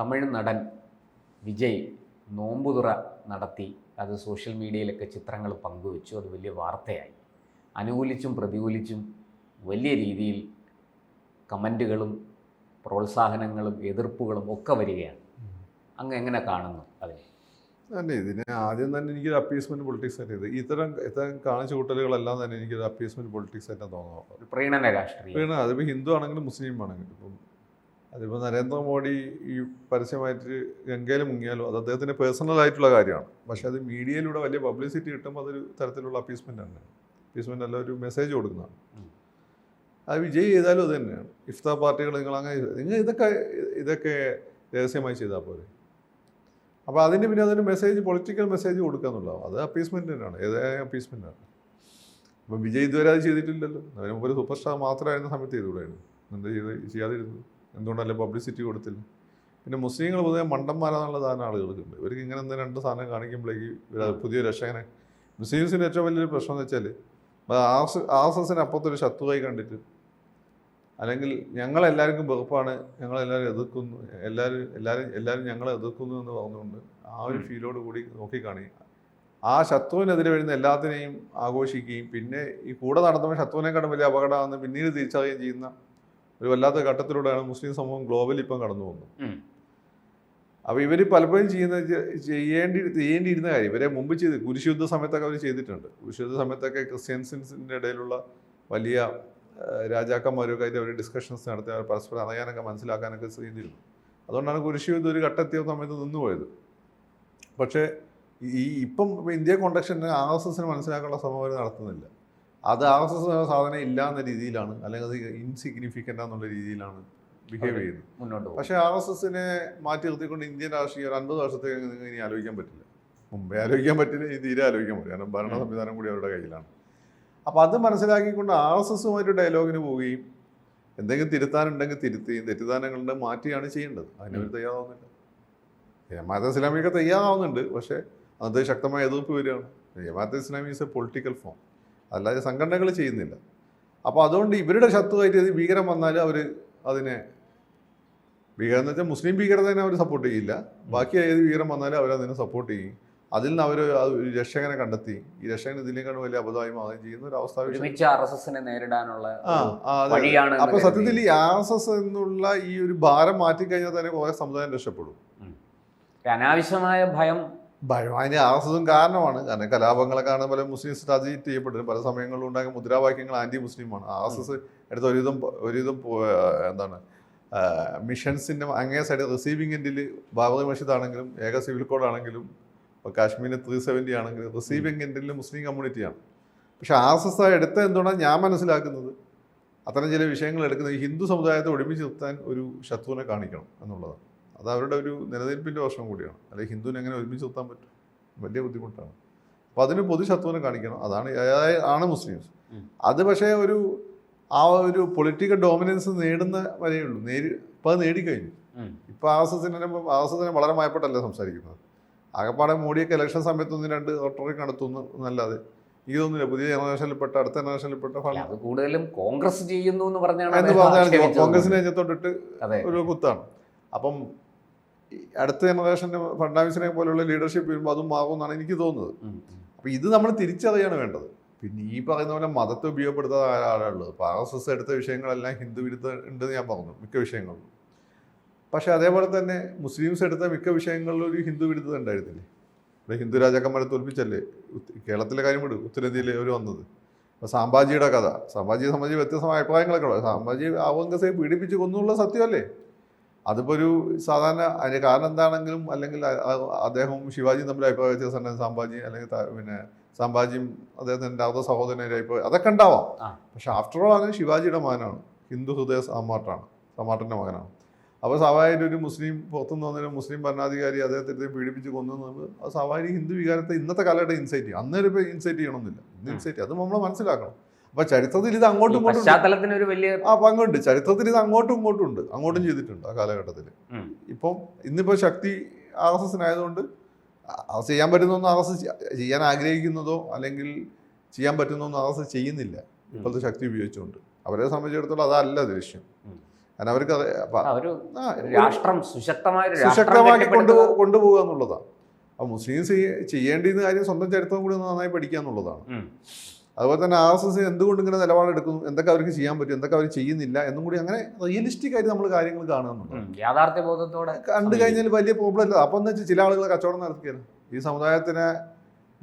തമിഴ് നടൻ വിജയ് നോമ്പുതുറ നടത്തി. അത് സോഷ്യൽ മീഡിയയിലൊക്കെ ചിത്രങ്ങൾ പങ്കുവെച്ചു. അത് വലിയ വാർത്തയായി. അനുകൂലിച്ചും പ്രതികൂലിച്ചും വലിയ രീതിയിൽ കമന്റുകളും പ്രോത്സാഹനങ്ങളും എതിർപ്പുകളും ഒക്കെ വരികയാണ്. അങ്ങ് എങ്ങനെ കാണുന്നു അതിനെ? തന്നെ ഇതിനെ ആദ്യം തന്നെ എനിക്കൊരു അപ്പീസ്മെന്റ് പൊളിറ്റിക്സ് തന്നെ ഇത് ഇത്തരം ഇത്തരം കാണിച്ച കൂട്ടലുകളെല്ലാം തന്നെ എനിക്കൊരു അപ്പീസ്മെന്റ് പൊളിറ്റിക്സ് തന്നെ തോന്നുന്നു പ്രീണന രാഷ്ട്രീയം. പ്രീണ അതിപ്പോൾ ഹിന്ദു ആണെങ്കിലും മുസ്ലിം ആണെങ്കിലും ഇപ്പം അതിപ്പോൾ നരേന്ദ്രമോദി ഈ പരസ്യമായിട്ട് ഗംഗയിൽ മുങ്ങിയാലും? അത് അദ്ദേഹത്തിന്റെ പേഴ്സണൽ ആയിട്ടുള്ള കാര്യമാണ്. പക്ഷെ അത് മീഡിയയിലൂടെ വലിയ പബ്ലിസിറ്റി കിട്ടുമ്പോൾ അതൊരു തരത്തിലുള്ള അപ്പീസ്മെന്റ് ആണ്. അപ്പീസ്മെന്റ് അല്ല ഒരു മെസ്സേജ് കൊടുക്കുന്നതാണ്. അത് വിജയ് ചെയ്താലും അത് തന്നെയാണ്. ഇഫ്താ പാർട്ടികൾ നിങ്ങൾ അങ്ങനെ നിങ്ങൾ ഇതൊക്കെ ഇതൊക്കെ രഹസ്യമായി ചെയ്താൽ പോരെ. അപ്പോൾ അതിന് പിന്നെ അതൊരു മെസ്സേജ് പൊളിറ്റിക്കൽ മെസ്സേജ് കൊടുക്കുക എന്നുള്ളതാണ്. അത് അപ്പീസ്മെന്റ് തന്നെയാണ്. ഏതായ അപ്പീസ്മെന്റ് ആണ്. അപ്പം വിജയ് ഇതുവരെ അത് ചെയ്തിട്ടില്ലല്ലോ. അതിന് മുമ്പ് ഒരു സൂപ്പർ സ്റ്റാർ മാത്രമായിരുന്ന സമയത്ത് ചെയ്തുകൂടായിരുന്നു. എന്താ ചെയ്ത് ചെയ്യാതിരുന്നു എന്തുകൊണ്ടല്ലേ പബ്ലിസിറ്റി കൊടുത്തില്ല? പിന്നെ മുസ്ലിങ്ങൾ പൊതുവെ മണ്ടന്മാരാന്നുള്ള ധാരണ ആളുകൾക്കുണ്ട്. ഇവർക്ക് ഇങ്ങനെ എന്തെങ്കിലും രണ്ട് സാധനം കാണിക്കുമ്പോഴേക്ക് പുതിയ രക്ഷകനെ മുസ്ലിംസിന്റെ ഏറ്റവും വലിയൊരു പ്രശ്നം എന്ന് വെച്ചാൽ ആർ എസ് ആർ എസ് എസിന് അപ്പുറത്തൊരു ശത്രുവായി കണ്ടിട്ട് അല്ലെങ്കിൽ ഞങ്ങളെല്ലാവർക്കും വെറുപ്പാണ് ഞങ്ങളെല്ലാവരും എതിർക്കുന്നു എല്ലാവരും എല്ലാവരും എല്ലാവരും ഞങ്ങളെ എതിർക്കുന്നു എന്ന് പറഞ്ഞുകൊണ്ട് ആ ഒരു ഫീലോട് കൂടി നോക്കിക്കാണി. ആ ശത്രുവിനെതിരെ വരുന്ന എല്ലാത്തിനെയും ആഘോഷിക്കുകയും പിന്നെ ഈ കൂടെ നടന്നപ്പോൾ ശത്രുവിനെക്കാളും വലിയ അപകടമാണെന്ന് പിന്നീട് തിരിച്ചറിയുകയും ചെയ്യുന്ന ഒരു വല്ലാത്ത ഘട്ടത്തിലൂടെയാണ് മുസ്ലിം സമൂഹം ഗ്ലോബലി ഇപ്പം കടന്നു പോകുന്നത്. അപ്പൊ അപ്പോൾ ഇവർ പലപ്പോഴും ചെയ്യുന്ന ചെയ്യേണ്ടി ചെയ്യേണ്ടിയിരുന്ന കാര്യം ഇവരെ മുമ്പ് ചെയ്ത് കുരിശുദ്ധ സമയത്തൊക്കെ അവർ ചെയ്തിട്ടുണ്ട്. കുരിശുദ്ധ സമയത്തൊക്കെ ക്രിസ്ത്യൻസിന്റെ ഇടയിലുള്ള വലിയ രാജാക്കന്മാരൊക്കെ അതിന്റെ അവർ ഡിസ്കഷൻസ് നടത്തി അവർ പരസ്പരം അറിയാനൊക്കെ മനസ്സിലാക്കാനൊക്കെ ചെയ്തിരുന്നു. അതുകൊണ്ടാണ് കുരിശുദ്ധ ഒരു ഘട്ടത്തിയ സമയത്ത് നിന്നുപോയത്. പക്ഷേ ഈ ഇപ്പം ഇപ്പം ഇന്ത്യ കോണ്ടക്ഷന് ആർ എസ് എസിന് മനസ്സിലാക്കാനുള്ള ശ്രമം അവർ നടത്തുന്നില്ല. അത് ആർ എസ് എസ് സാധനം ഇല്ല എന്ന രീതിയിലാണ് അല്ലെങ്കിൽ അത് ഇൻസിഗ്നിഫിക്കന്റ് എന്നുള്ള രീതിയിലാണ് ബിഹേവ് ചെയ്യുന്നത്. മുന്നോട്ട് പോകും. പക്ഷേ ആർ എസ് എസിനെ മാറ്റി നിർത്തിക്കൊണ്ട് ഇന്ത്യൻ രാഷ്ട്രീയം ഒരു അൻപത് വർഷത്തേക്ക് നിങ്ങൾക്ക് ഇനി ആലോചിക്കാൻ പറ്റില്ല. മുമ്പേ ആലോചിക്കാൻ പറ്റില്ല ഇനി തീരെ ആലോചിക്കാൻ പറ്റില്ല. കാരണം ഭരണ സംവിധാനം കൂടി അവരുടെ കയ്യിലാണ്. അപ്പോൾ അത് മനസ്സിലാക്കിക്കൊണ്ട് ആർ എസ് എസുമായിട്ട് ഡയലോഗിന് പോവുകയും എന്തെങ്കിലും തിരുത്താനുണ്ടെങ്കിൽ തിരുത്തുകയും തെറ്റിദ്ധാരണകളുടെ മാറ്റിയാണ് ചെയ്യേണ്ടത്. അതിനവർ തയ്യാറാവുന്നില്ല ജമാഅത്ത് ഇസ്ലാമിയൊക്കെ തയ്യാറാവുന്നുണ്ട് പക്ഷേ അത് ശക്തമായ എതിർപ്പ് വരികയാണ്. Jamaat Islami is a political form അല്ലാതെ സംഘടനകൾ ചെയ്യുന്നില്ല. അപ്പോൾ അതുകൊണ്ട് ഇവരുടെ ശത്രുവായിട്ട് ഇത് ഭീകരം വന്നാൽ അവർ അതിനെ ഭീകരം എന്ന് വെച്ചാൽ മുസ്ലിം ഭീകരതനെ അവർ സപ്പോർട്ട് ചെയ്യില്ല. ബാക്കി ഏത് ഭീകരം വന്നാലും അവരതിനെ സപ്പോർട്ട് ചെയ്യും. അതിൽ നിന്ന് അവർ ഒരു രക്ഷകനെ കണ്ടെത്തി. ഈ രക്ഷകൻ ഇതിലേക്കാണ് വലിയ അബദ്ധമായി മാറുകയും ചെയ്യുന്ന ഒരു അവസ്ഥ ഒരുമിച്ച് ആർ എസ് എസിനെ നേരിടാനുള്ള വഴിയാണ് അപ്പൊ സത്യത്തിൽ ഈ ആർ എസ് എസ് എന്നുള്ള ഈ ഒരു ഭാരം മാറ്റി കഴിഞ്ഞാൽ തന്നെ കുറെ സമുദായം രക്ഷപ്പെടും. അനാവശ്യമായ ഭയം ഭയം അതിന് ആർ എസ് എസും കാരണമാണ്. കാരണം കലാപങ്ങളെ കാരണം പല മുസ്ലിംസ് അജിറ്റ് ചെയ്യപ്പെട്ടു പല സമയങ്ങളിലും ഉണ്ടായ മുദ്രാവാക്യങ്ങൾ ആന്റി മുസ്ലിമാണ് ആർ എസ് എസ് എടുത്ത ഒരുവിധം ഒരുവിധം എന്താണ് മിഷൻസിന്റെ അങ്ങേ സൈഡ് റിസീവിംഗ് എൻഡിൽ ബാബറി മഷീദ് ആണെങ്കിലും ഏക സിവിൽ കോഡ് ആണെങ്കിലും ഇപ്പോൾ കാശ്മീരിൽ ത്രീ സെവന്റി ആണെങ്കിലും റിസീവിംഗ് എൻഡിൽ മുസ്ലിം കമ്മ്യൂണിറ്റിയാണ് പക്ഷെ ആർ എസ് എസ് എടുത്ത എന്തുകൊണ്ടാണ് ഞാൻ മനസ്സിലാക്കുന്നത്? അത്തരം ചില വിഷയങ്ങൾ എടുക്കുന്നത് ഹിന്ദു സമുദായത്തെ ഒരുമിച്ച് നിർത്താൻ ഒരു ശത്രുവിനെ കാണിക്കണം എന്നുള്ളതാണ്. അത് അവരുടെ ഒരു നിലനിൽപ്പിന്റെ വർഷം കൂടിയാണ്. അല്ലെങ്കിൽ ഹിന്ദുവിനെ എങ്ങനെ ഒരുമിച്ച് നിർത്താൻ പറ്റും? വലിയ ബുദ്ധിമുട്ടാണ്. അപ്പോൾ അതിന് പൊതു ശത്രുവിനെ കാണിക്കണം. അതാണ് ആണ് മുസ്ലിംസ്. അത് പക്ഷേ ഒരു ആ ഒരു പൊളിറ്റിക്കൽ ഡോമിനൻസ് നേടുന്ന വരെയേ ഉള്ളൂ. നേരി ഇപ്പോൾ അത് നേടിക്കഴിഞ്ഞു. ഇപ്പോൾ ആർ എസ് എസിനെ ആർ എസ് എസിനെ വളരെ മയപ്പെട്ടല്ലേ സംസാരിക്കുന്നത്? ആകെപ്പാടെ മോഡിയൊക്കെ ഇലക്ഷൻ സമയത്ത് ഒന്ന് രണ്ട് ഓട്ടോറി നടത്തുന്നു എന്നല്ലാതെ ഇതൊന്നുമില്ല പുതിയ ജനറേഷനിൽപ്പെട്ട അടുത്ത ജനറേഷനിൽപ്പെട്ട കൂടുതലും കോൺഗ്രസ് ചെയ്യുന്നു എന്ന് പറഞ്ഞാണ് കോൺഗ്രസിനെ നെഞ്ചത്തോട്ടിട്ട് ഒരു കുത്താണ്. അപ്പം അടുത്ത ജനറേഷന്റെ ഫഡ്നാവിസിനെ പോലുള്ള ലീഡർഷിപ്പ് വരുമ്പോൾ അതും മാറുമെന്നാണ് എനിക്ക് തോന്നുന്നത്. അപ്പോൾ ഇത് നമ്മൾ തിരിച്ചറിയാണ് വേണ്ടത്. പിന്നെ ഈ പറയുന്ന പോലെ മതത്തെ ഉപയോഗപ്പെടുത്താത്ത ആരാളുള്ളത് ഇപ്പോൾ ആർ എസ് എസ് എടുത്ത വിഷയങ്ങളെല്ലാം ഹിന്ദു വിരുദ്ധ ഉണ്ടെന്ന് ഞാൻ പറഞ്ഞു മിക്ക വിഷയങ്ങളിലും. പക്ഷേ അതേപോലെ തന്നെ മുസ്ലിംസ് എടുത്ത മിക്ക വിഷയങ്ങളിലും ഒരു ഹിന്ദു വിരുദ്ധത ഉണ്ടായിരുന്നില്ലേ? ഇവിടെ ഹിന്ദു രാജാക്കന്മാരെ തോൽപ്പിച്ചല്ലേ? കേരളത്തിലെ കാര്യം വിടും ഉത്തരേന്ത്യയിൽ അവർ വന്നത്. ഇപ്പോൾ സാമ്പാജിയുടെ കഥ. സാമ്പാജിയെ സംബന്ധിച്ച് വ്യത്യസ്തമായ അഭിപ്രായങ്ങളൊക്കെ ഉള്ളത് സാമ്പാജി ഔറംഗസേബ് പീഡിപ്പിച്ച് കൊന്നുള്ള സത്യമല്ലേ? അതിപ്പോൾ ഒരു സാധാരണ അതിന് കാരണം എന്താണെങ്കിലും അല്ലെങ്കിൽ അദ്ദേഹവും ശിവാജിയും തമ്മിൽ അഭിപ്രായ വ്യത്യാസം സാമ്പാജി അല്ലെങ്കിൽ പിന്നെ സാമ്പാജിയും അദ്ദേഹത്തിന്റെ അർദ്ധ സഹോദരന്റെ അഭിപ്രായം അതൊക്കെ ഉണ്ടാവാം. പക്ഷെ ആഫ്റ്റർ ഓൾ അങ്ങനെ ശിവാജിയുടെ മകനാണ്. ഹിന്ദു ഹൃദയ സമാട്ടാണ് സമാട്ടന്റെ മകനാണ്. അപ്പോൾ സ്വാഭാവികമായിട്ട് ഒരു മുസ്ലിം പുറത്തുനിന്ന് വന്നൊരു മുസ്ലിം ഭരണാധികാരി അദ്ദേഹത്തെ പീഡിപ്പിച്ച് കൊന്നു നമ്മൾ സ്വാഭാവിക ഹിന്ദു വികാരത്തെ ഇന്നത്തെ കാലഘട്ടം ഇൻസൈറ്റ് ചെയ്യും. അന്നേരം ഇപ്പോൾ ഇൻസൈറ്റ് ചെയ്യണമെന്നില്ല. ഇന്ന് ഇൻസൈറ്റ് അത് നമ്മൾ മനസ്സിലാക്കണം. അപ്പോൾ ചരിത്രത്തിൽ ഇത് അങ്ങോട്ടും ഇങ്ങോട്ടും ഒരു വലിയ ആ പങ്കുണ്ട് ചരിത്രത്തിൽ ഇത് അങ്ങോട്ടും ഇങ്ങോട്ടും ഉണ്ട്. അങ്ങോട്ടും ചെയ്തിട്ടുണ്ട് ആ കാലഘട്ടത്തിൽ. ഇപ്പം ഇന്നിപ്പോൾ ശക്തി ആർ എസ് എസിനായതുകൊണ്ട് അത് ചെയ്യാൻ പറ്റുന്നൊന്നും ആർ എസ് ചെയ്യാൻ ആഗ്രഹിക്കുന്നതോ അല്ലെങ്കിൽ ചെയ്യാൻ പറ്റുന്നൊന്നും ആർ എസ് ചെയ്യുന്നില്ല ഇപ്പോഴത്തെ ശക്തി ഉപയോഗിച്ചുകൊണ്ട്. അവരെ സംബന്ധിച്ചിടത്തോളം അതല്ല ദൃശ്യം കാരണം അവർക്ക് അപ്പൊ- രാഷ്ട്രം സുശക്തമാക്കി കൊണ്ടു കൊണ്ടുപോകുക എന്നുള്ളതാണ്. അപ്പോൾ മുസ്ലിംസ് ചെയ്യ- ചെയ്യേണ്ടിയിരുന്ന കാര്യം സ്വന്തം ചരിത്രം കൂടി ഒന്ന് നന്നായി പഠിക്കുക എന്നുള്ളതാണ്. അതുപോലെ തന്നെ ആർ എസ് എസ് എന്തുകൊണ്ട് ഇങ്ങനെ നിലപാടെടുക്കുന്നു? എന്തൊക്കെ അവർക്ക് ചെയ്യാൻ പറ്റും? എന്തൊക്കെ അവർ ചെയ്യുന്നില്ല? എന്നും കൂടി അങ്ങനെ റിയലിസ്റ്റിക് ആയിട്ട് നമ്മൾ കാര്യങ്ങൾ കാണുന്നുണ്ട്. എന്നുള്ളതാണ് യാഥാർത്ഥ്യ ബോധത്തോടെ കണ്ടു കഴിഞ്ഞാൽ വലിയ പ്രോബ്ലം ഇല്ല അപ്പം എന്ന് വെച്ചാൽ ചില ആളുകൾ കച്ചവടം നടത്തിയാണ് ഈ സമുദായത്തിനെ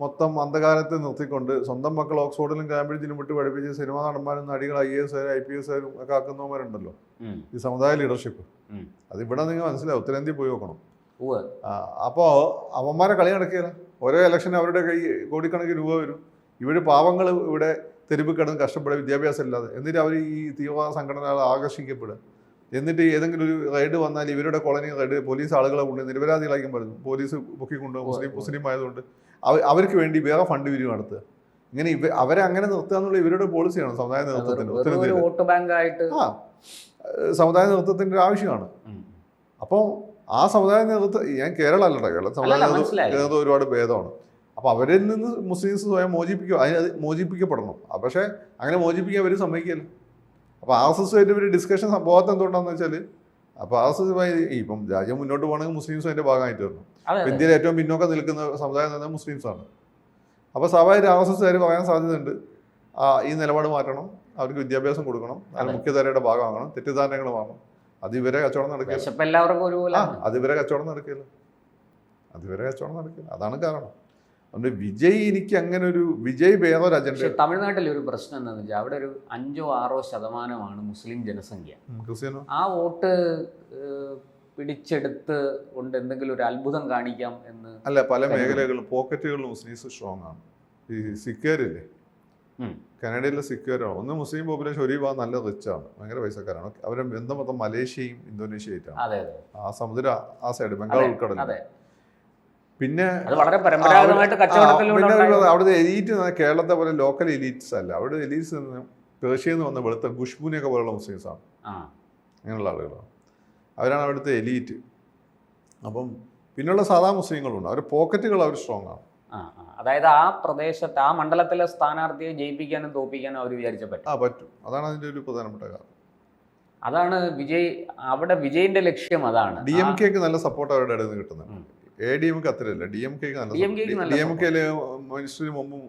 മൊത്തം അന്ധകാലത്ത് നിർത്തിക്കൊണ്ട് സ്വന്തം മക്കൾ ഓക്സ്ഫോർഡിലും കാംബ്രിഡ്ജിലും വിട്ട് പഠിപ്പിച്ച് സിനിമാ നടന്മാരും നടികൾ I S I P S ഒക്കെ ആക്കുന്നവരുണ്ടല്ലോ ഈ സമുദായ ലീഡർഷിപ്പ് അതിവിടെ അത് ഇവിടെ നിങ്ങൾ മനസ്സിലാവും. ഉത്തരേന്ത്യയിൽ പോയി നോക്കണം. അപ്പോൾ അവന്മാരെ കളി നടക്കുകയില്ല? ഓരോ ഇലക്ഷൻ അവരുടെ കൈ കോടിക്കണക്കിന് രൂപ വരും. ഇവർ പാവങ്ങൾ ഇവിടെ തെരുവ് കിടന്ന് കഷ്ടപ്പെടുക വിദ്യാഭ്യാസം ഇല്ലാതെ. എന്നിട്ട് അവർ ഈ തീവ്രവാദ സംഘടനകൾ ആകർഷിക്കപ്പെടുക. എന്നിട്ട് ഏതെങ്കിലും ഒരു റൈഡ് വന്നാൽ ഇവരുടെ കോളനി റൈഡ് പോലീസ് ആളുകളെ കൊണ്ട് നിരപരാധികളായിരിക്കും പറഞ്ഞു പോലീസ് പൊക്കിക്കൊണ്ട് മുസ്ലിം മുസ്ലിം ആയതുകൊണ്ട് അവ- അവർക്ക് വേണ്ടി വേറെ ഫണ്ട് പിരിവ് നടത്തുക. ഇങ്ങനെ ഇവ അവരെ അങ്ങനെ നിർത്തുക എന്നുള്ള ഇവരുടെ പോളിസിയാണ് സമുദായ നേതൃത്വത്തിന് ആയിട്ട് ആ സമുദായ നേതൃത്വത്തിന്റെ ഒരു ആവശ്യമാണ് അപ്പോൾ ആ സമുദായ നേതൃത്വം ഞാൻ കേരള അല്ലട്ടോ കേരള സമുദായ നേതൃത്വം ഒരുപാട് ഭേദമാണ്. അപ്പോൾ അവരിൽ നിന്ന് മുസ്ലിംസ് സ്വയം മോചിപ്പിക്കും അതിന് അത് മോചിപ്പിക്കപ്പെടണം. പക്ഷേ അങ്ങനെ മോചിപ്പിക്കാൻ അവർ സമ്മതിക്കില്ല. അപ്പോൾ ആർ എസ് എസുമായിട്ട് ഒരു ഡിസ്കഷൻ സംഭവത്ത് എന്തുകൊണ്ടാന്ന് വെച്ചാൽ അപ്പോൾ ആർ എസ് എസുമായി ഇപ്പം രാജ്യം മുന്നോട്ട് പോകണമെങ്കിൽ മുസ്ലിംസ് അതിന്റെ ഭാഗമായിട്ട് വരണം. അപ്പോൾ ഇന്ത്യയിൽ ഏറ്റവും പിന്നോക്കം നിൽക്കുന്ന സമുദായം തന്നെ മുസ്ലിംസാണ്. അപ്പോൾ സ്വാഭാവിക ആർ എസ് എസ് കാര് പറയാൻ സാധ്യതയുണ്ട്. ആ ഈ നിലപാട് മാറ്റണം. അവർക്ക് വിദ്യാഭ്യാസം കൊടുക്കണം. അതിൽ മുഖ്യധാരയുടെ ഭാഗമാകണം. തെറ്റിദ്ധാരണകൾ മാറണം. അത് ഇവരെ കച്ചവടം നടക്കില്ല. എല്ലാവർക്കും കച്ചവടം നടക്കില്ല. അതിവരെ കച്ചവടം നടക്കില്ല. അതാണ് കാരണം. അതുകൊണ്ട് വിജയ് എനിക്ക് അങ്ങനെ ഒരു വിജയ് വേറൊരു അജണ്ട പക്ഷെ തമിഴ്നാട്ടിലെ ഒരു പ്രശ്നം എന്താണെന്ന് വെച്ചാൽ അവിടെ ഒരു അഞ്ചോ ആറോ ശതമാനമാണ് മുസ്ലിം ജനസംഖ്യ. ക്രിസ്ത്യാനോ? ആ വോട്ട് ഏഹ്, പിടിച്ചെടുത്ത് കൊണ്ട് എന്തെങ്കിലും ഒരു അത്ഭുതം കാണിക്കാം എന്ന് അല്ല പല. മേഖലകളിലും പോക്കറ്റുകളിലും മുസ്ലിംസ് സ്ട്രോങ് ആണ്. ഈ സിക്കേരില്ലേ ഉം. കാനഡയിലെ സിക്കേരാണ് ഒന്ന് മുസ്ലിം പോപ്പുലേഷൻ ഒരു വിഭാഗം നല്ല റിച്ച് ആണ്. ഭയങ്കര പൈസക്കാരാണ്. അവരുടെ ബന്ധം മൊത്തം മലേഷ്യയും ഇന്തോനേഷ്യയായിട്ടാണ് അതെ അതെ. ആ സമുദ്ര ആ സൈഡ് ബംഗാൾ അതെ, ഉൾക്കടൽ അതെ. പിന്നെ അത് വളരെ പരമ്പരാഗതമായിട്ട് കച്ചവടത്തിലൂടെ അവിടുത്തെ എലീറ്റ് കേരളത്തെ പോലെ ലോക്കൽ എലീറ്റ്സ് അല്ല. അവിടെ എലീറ്റ്സ് പേർഷ്യയിൽ നിന്ന് വന്ന വെളുത്ത ഖുഷ്ബുനെയൊക്കെ പോലുള്ള മുസ്ലിംസ് ആണ്. ആ. അങ്ങനെയുള്ള ആളുകളാണ്. അവരാണ് അവിടുത്തെ എലീറ്റ് അപ്പം പിന്നുള്ള സാധാ മുസ്ലിങ്ങളുണ്ട്. അവരുടെ പോക്കറ്റുകൾ അവർ സ്ട്രോങ് ആണ്. അതായത് ആ പ്രദേശത്ത് ആ മണ്ഡലത്തിലെ സ്ഥാനാർത്ഥിയെ ജയിപ്പിക്കാനും തോപ്പിക്കാനും അവർ വിചാരിച്ച പറ്റും ആ പറ്റും. അതാണ് അതിന്റെ ഒരു പ്രധാനപ്പെട്ട കാരണം. അതാണ് വിജയ് അവിടെ വിജയിന്റെ ലക്ഷ്യം അതാണ്. ഡി എം കെക്ക് നല്ല സപ്പോർട്ട് അവരുടെ ഇടയിൽ നിന്ന് കിട്ടുന്നത്. എ ഡി എം കെ അത്രയല്ല. ഡി എം ക്ക് ഡി എം കെയിൽ മിനിസ്റ്ററിന് മുമ്പും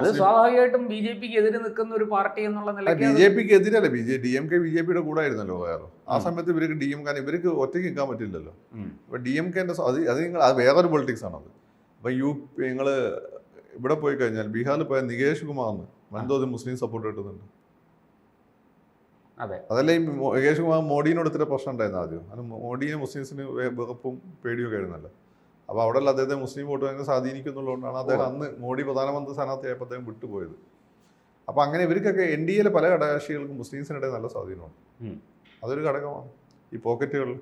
അത് സ്വാഭാവികമായിട്ടും ബി ജെ പിക്ക് എതിരെ നിൽക്കുന്ന ഒരു പാർട്ടി എന്നുള്ള ബി നിലയ്ക്ക് ജെ പിക്ക് എതിരല്ല B J D M K B J പിയുടെ കൂടെ ആയിരുന്നല്ലോ വേറെ ആ സമയത്ത് ഇവർക്ക് ഡി എം കെ ഇവർക്ക് ഒറ്റയ്ക്ക് നിൽക്കാൻ പറ്റില്ലല്ലോ. അപ്പൊ ഡി എം കെന്റെ അത് അത് നിങ്ങൾ അത് വേറൊരു പൊളിറ്റിക്സ് ആണത്. അപ്പൊ യു പി നിങ്ങൾ ഇവിടെ പോയി കഴിഞ്ഞാൽ ബീഹാറിൽ പോയ നികേഷ് കുമാറിന് വൻതോതിൽ മുസ്ലിം സപ്പോർട്ട് കിട്ടുന്നുണ്ട്? അതെ. അതല്ല ഈ മോ- നികേഷ് കുമാർ മോഡിനോട് ഇത്ര പ്രശ്നം ഉണ്ടായിരുന്നു ആദ്യം. അത് മോഡിയെ മുസ്ലിംസിന് വെറുപ്പും പേടിയൊക്കെ ആയിരുന്നല്ലോ. അപ്പോൾ അവിടെയുള്ള അദ്ദേഹത്തെ മുസ്ലിം വോട്ട് ബാങ്കിനെ സ്വാധീനിക്കുന്നുള്ളതുകൊണ്ടാണ് അദ്ദേഹം അന്ന് മോഡി പ്രധാനമന്ത്രി സ്ഥാനാർത്ഥിയായപ്പോൾ അദ്ദേഹം വിട്ടുപോയത്. അപ്പോൾ അങ്ങനെ ഇവർക്കൊക്കെ എൻ ഡി എയിലെ പല ഘടകകക്ഷികൾക്കും മുസ്ലിംസിനിടെ നല്ല സ്വാധീനമുണ്ട്. ഉം. അതൊരു ഘടകമാണ്. ഈ പോക്കറ്റുകളിൽ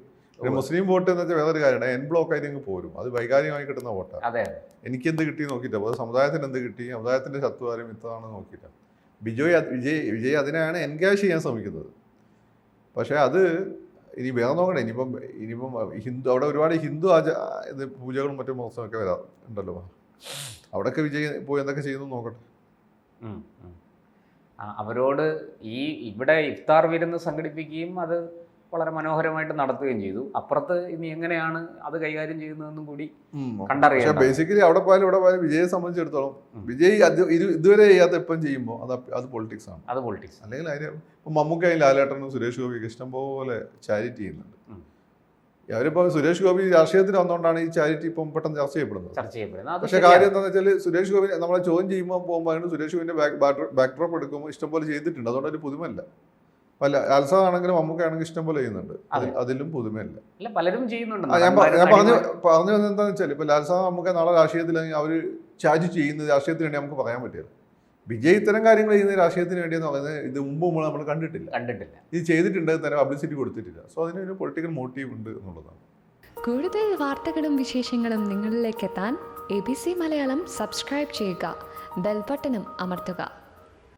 മുസ്ലിം വോട്ട് എന്ന് വെച്ചാൽ വേറൊരു കാര്യമാണ് എൻ ബ്ലോക്ക് ആയിട്ട് അങ്ങ് പോരും. അത് വൈകാരികമായി കിട്ടുന്ന വോട്ടാണ്. എനിക്ക് എന്ത് കിട്ടി നോക്കിയിട്ട് അപ്പോൾ സമുദായത്തിന് എന്ത് കിട്ടി? സമുദായത്തിന്റെ ശത്രുവാരും മിത്രമാണെന്ന് നോക്കിയിട്ട്. ബിജോയ് വിജയ് വിജയ് അതിനെയാണ് എൻഗേജ് ചെയ്യാൻ ശ്രമിക്കുന്നത്. പക്ഷേ അത് ഇനി വേറെ നോക്കണേ ഇനിയിപ്പം ഇനിയിപ്പം ഹിന്ദു അവിടെ ഒരുപാട് ഹിന്ദു ആച ഇത് പൂജകളും മറ്റും മഹോത്സവമൊക്കെ വരാ ഉണ്ടല്ലോ. അവിടെയൊക്കെ വിജയ് പോയി എന്തൊക്കെ ചെയ്യുന്നു നോക്കട്ടെ. അവരോട് ഈ ഇവിടെ ഇഫ്താർ വിരുന്ന് സംഘടിപ്പിക്കുകയും അത് വളരെ മനോഹരമായിട്ട് നടത്തുകയും ചെയ്തു. അപ്പുറത്ത് ഇനി എങ്ങനെയാണ് അത് കൈകാര്യം ചെയ്യുന്നതെന്നും കൂടി കണ്ടറിയാം ബേസിക്കലി അവിടെ പോയാലും ഇവിടെ പോയാലും വിജയെ സംബന്ധിച്ചിടത്തോളം വിജയ് ഇതുവരെ ചെയ്യാത്ത എപ്പം ചെയ്യുമ്പോൾ അത് അത് പൊളിറ്റിക്സ് ആണ്. അത് പൊളിറ്റിക്സ് അല്ലെങ്കിൽ അതിന് ഇപ്പം മമ്മൂക്കയും ലാലേട്ടനും സുരേഷ് ഗോപിയൊക്കെ ഇഷ്ടംപോലെ ചാരിറ്റി ചെയ്യുന്നുണ്ട്. അവരിപ്പോ അവരിപ്പോൾ സുരേഷ് ഗോപി രാഷ്ട്രീയത്തിൽ വന്നുകൊണ്ടാണ് ഈ ചാരിറ്റി ഇപ്പം പെട്ടെന്ന് ചർച്ച ചെയ്യപ്പെടുന്നത്. ചർച്ച ചെയ്യപ്പെടുന്നത്. പക്ഷേ കാര്യം എന്താണെന്ന് വെച്ചാൽ സുരേഷ് ഗോപി നമ്മളെ ചോദ്യം ചെയ്യുമ്പോൾ പോകുമ്പോൾ സുരേഷ് ഗോപിന്റെ ബാക്ക് ഡ്രോപ്പ് എടുക്കുമ്പോൾ ഇഷ്ടംപോലെ ചെയ്തിട്ടുണ്ട്. അതുകൊണ്ട് ഒരു പുതുമല്ല പല അൽസാണെങ്കിലും ഇഷ്ടം പോലെ ചെയ്യുന്നുണ്ട്. അതിലും പുതുമയല്ല. അല്ല പലരും ചെയ്യുന്നുണ്ട്. ഞാൻ പറഞ്ഞു പറഞ്ഞു വന്നത് എന്താണെന്ന് വെച്ചാൽ ഇപ്പൊ ലാൽസാ നമുക്ക് നാളെ രാഷ്ട്രീയത്തിൽ അവർ ചാജ് ചെയ്യുന്നത് രാഷ്ട്രീയത്തിന് വേണ്ടി നമുക്ക് പറയാൻ പറ്റില്ല. വിജയ് ഇത്തരം കാര്യങ്ങൾ ചെയ്യുന്ന രാഷ്ട്രീയത്തിന് വേണ്ടി എന്ന് പറയുന്നത് ഇത് മുമ്പ് നമ്മൾ നമ്മൾ കണ്ടിട്ടില്ല. കണ്ടിട്ടില്ല. ഇത് ചെയ്തിട്ടുണ്ട് തന്നെ പബ്ലിസിറ്റി കൊടുത്തിട്ടില്ല. സോ അതിന് ഒരു പൊളിറ്റിക്കൽ മോട്ടീവ് ഉണ്ട് എന്നുള്ളതാണ്. കൂടുതൽ വാർത്തകളും വിശേഷങ്ങളും നിങ്ങളിലേക്ക് എത്താൻ A B C Malayalam subscribe ചെയ്യുക. ബെൽബട്ടനും അമർത്തുക.